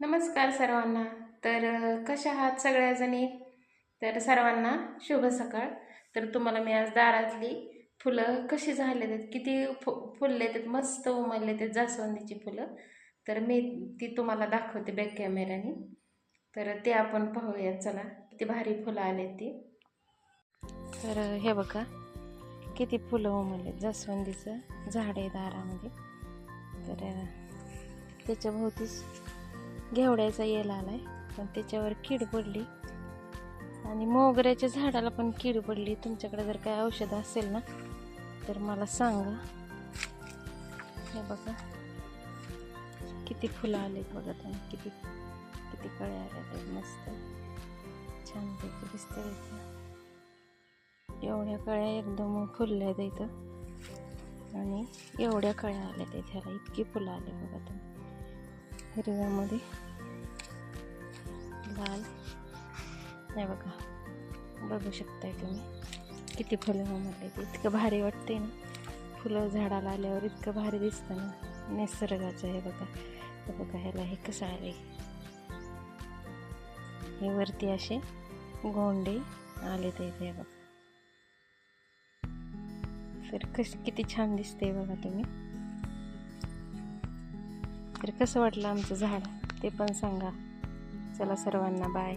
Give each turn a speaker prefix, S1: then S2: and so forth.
S1: नमस्कार सर्वांना. तर कशा आहात सगळ्याजणी? तर सर्वांना शुभ सकाळ. तर तुम्हाला मी आज दारातली फुलं कशी झाले आहेत किती फु फुलले आहेत मस्त उमलले आहेत जास्वंदीची फुलं. तर मी ती तुम्हाला दाखवते बॅक कॅमेऱ्याने तर ते आपण पाहूयात चला. किती भारी फुलं आले ती. तर हे बघा. किती फुलं उमलले जास्वंदीचं झाड आहे दारामध्ये. तर त्याच्याभोवतीच घेवड्याचा येल आहे पण त्याच्यावर कीड पडली. आणि मोगऱ्याच्या झाडाला पण कीड पडली. तुमच्याकडे जर काय औषध असेल ना तर मला सांगा. हे बघा. किती फुलं आलेत बघा तुम्ही. किती किती कळ्या आल्या आहेत मस्त. छानपैकी दिसतं इथं. एवढ्या कळ्या एकदम फुलल्या आहेत इथं. आणि एवढ्या कळ्या आल्या आहेत ह्याला. इतकी फुलं आले बघा तुम्ही. हिरव्यामध्ये लाल. नाही बघा. बघू शकताय तुम्ही. किती फुलं हो उमरले ते. इतकं भारी वाटते ना. फुलं झाडाला आल्यावर इतकं भारी दिसतं ना. निसर्गाचं हे बघा. हे बघा ह्याला हे कसं आले हे वरती असे गोंडे आले ते इथे हे बघा. तर कशी किती छान दिसते बघा तुम्ही. तर कसं वाटलं आमचं झाड ते पण सांगा. चला सर्वांना बाय